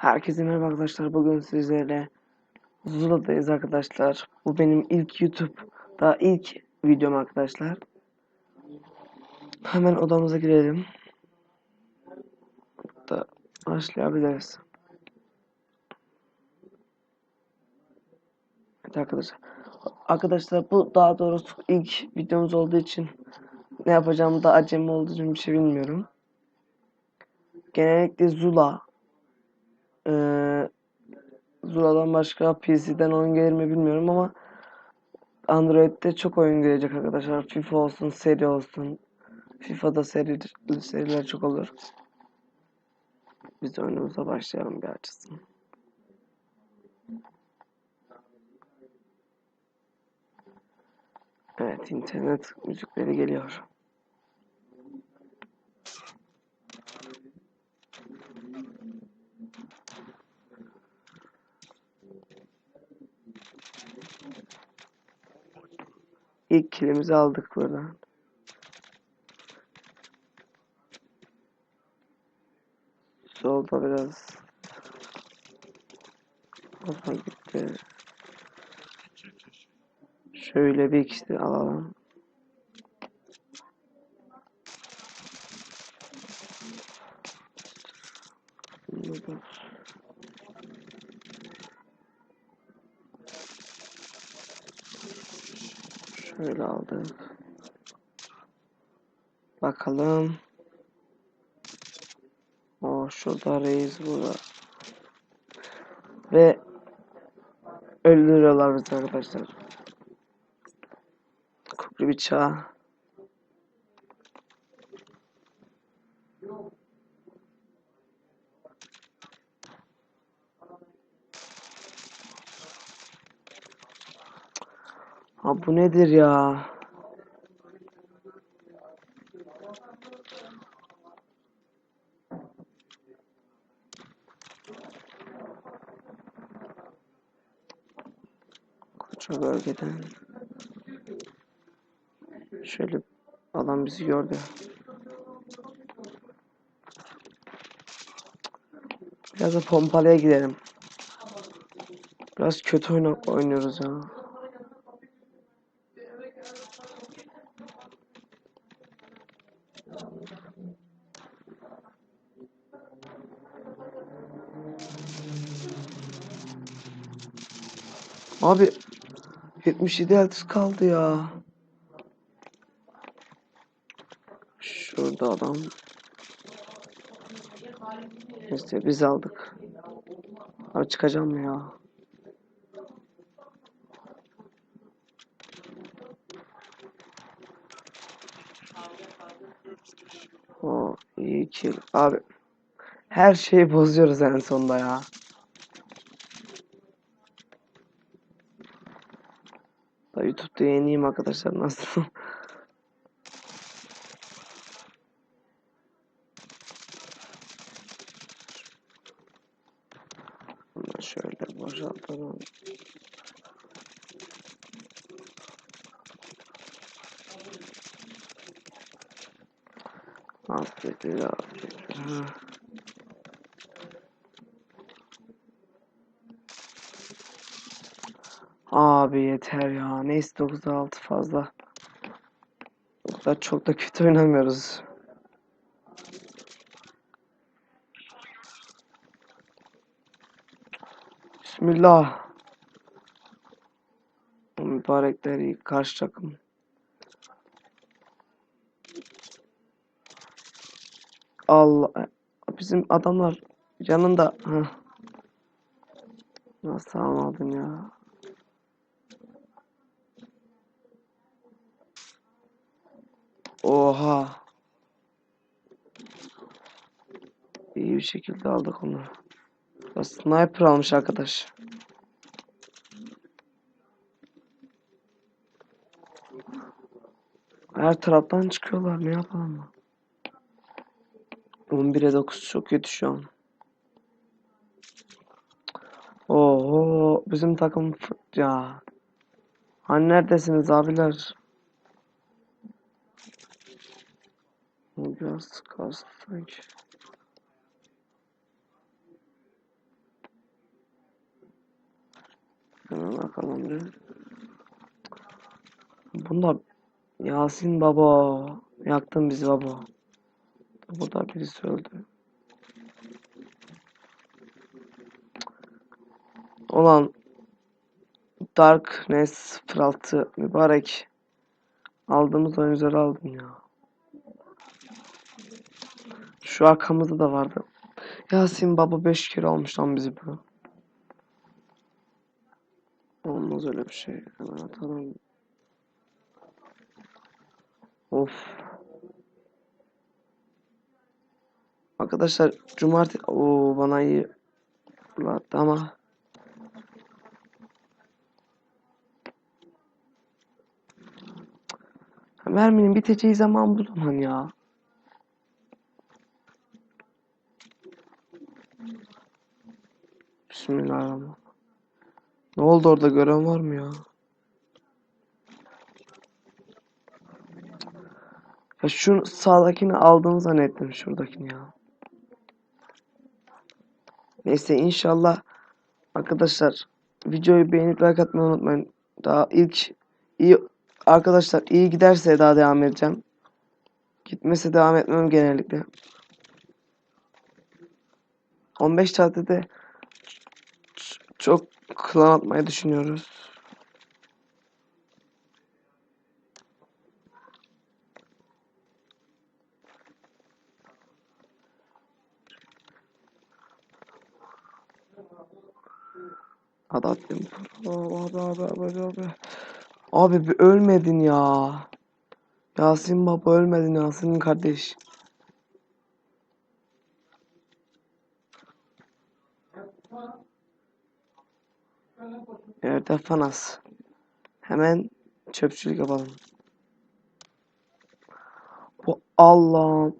Herkese merhaba arkadaşlar. Bugün sizlerle Zula'dayız arkadaşlar. Bu benim ilk YouTube'da ilk videom arkadaşlar. Hemen odamıza girelim. Da başlayabiliriz. Evet arkadaşlar. Arkadaşlar bu daha doğrusu ilk videomuz olduğu için ne yapacağımı da acemi olduğu için bir şey bilmiyorum. Genellikle Zula ee, Zula'dan başka PC'den oyun gelir mi bilmiyorum ama Android'de çok oyun gelecek arkadaşlar. FIFA olsun, seri olsun. FIFA'da seri, seriler çok olur. Biz oyunumuza başlayalım bir açısın. Evet, internet müzikleri geliyor. İlk kilimizi aldık buradan. Solda biraz Kafa gitti. Şöyle bir ikisi alalım. Bunu da- Şöyle aldık. Bakalım. O şurada reis burada. Ve öldürüyorlar bizi arkadaşlar. Kukri bir Ha bu nedir ya? Koça bölgeden. Şöyle adam bizi gördü. Biraz da pompalıya gidelim. Biraz kötü oynuyoruz ya. Abi 77 eltis kaldı ya. Şurada adam. İşte biz aldık. Abi çıkacağım ya? O iyi ki abi her şeyi bozuyoruz en sonunda ya. YouTube'da yeniyim arkadaşlar nasıl? Şöyle boşaltalım. Affedin affedin. Abi yeter ya. Neyse 9'da 6 fazla. Kadar çok da kötü oynamıyoruz. Bismillah. O mübarekleri karşı takım. Allah. Bizim adamlar yanında. Nasıl almadın ya? Oha. İyi bir şekilde aldık onu. Sniper almış arkadaş. Her taraftan çıkıyorlar. Ne yapalım? 11'e 9 çok kötü şu an. Oho bizim takım ya. Hani neredesiniz abiler? bulacağız. Kastrak. Hemen bakalım bir. Bunda Yasin baba yaktın bizi baba. Bu da birisi öldü. Olan Darkness 06 mübarek aldığımız oyuncuları aldım ya. Şu arkamızda da vardı. Yasin baba 5 kere almış lan bizi bu. Olmaz öyle bir şey. Hemen. Of. Arkadaşlar cumartesi o bana iyi fırlattı ama merminin biteceği zaman bu zaman ya. Bismillahirrahmanirrahim. Ne oldu orada gören var mı ya? Ya şu sağdakini aldığını zannettim şuradakini ya. Neyse inşallah arkadaşlar videoyu beğenip like atmayı unutmayın. Daha ilk iyi arkadaşlar iyi giderse daha devam edeceğim. Gitmese devam etmem genellikle. 15 tatilde ç- çok klan atmayı düşünüyoruz. Hadi. Abi abi abi abi abi. Abi bir ölmedin ya. Yasin baba ölmedin Yasin'in kardeş. Yerde fanas. Hemen çöpçülük yapalım. Bu Allah'ım.